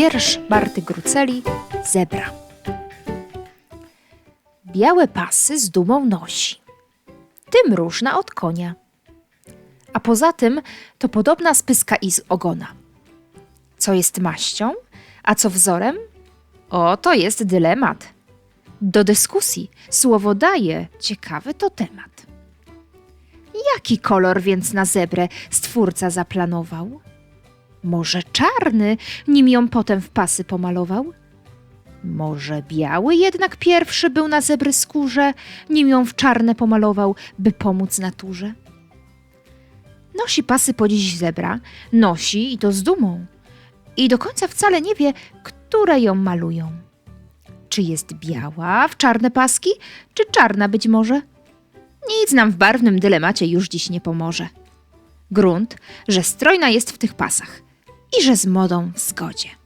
Wiersz Barty Gruceli Zebra. Białe pasy z dumą nosi, tym różna od konia. A poza tym to podobna z pyska i z ogona. Co jest maścią, a co wzorem? O, to jest dylemat. Do dyskusji słowo daje, ciekawy to temat. Jaki kolor więc na zebrę stwórca zaplanował? Może czarny, nim ją potem w pasy pomalował? Może biały jednak pierwszy był na zebry skórze, nim ją w czarne pomalował, by pomóc naturze? Nosi pasy po dziś zebra, nosi i to z dumą. I do końca wcale nie wie, które ją malują. Czy jest biała w czarne paski, czy czarna być może? Nic nam w barwnym dylemacie już dziś nie pomoże. Grunt, że strojna jest w tych pasach i że z modą w zgodzie.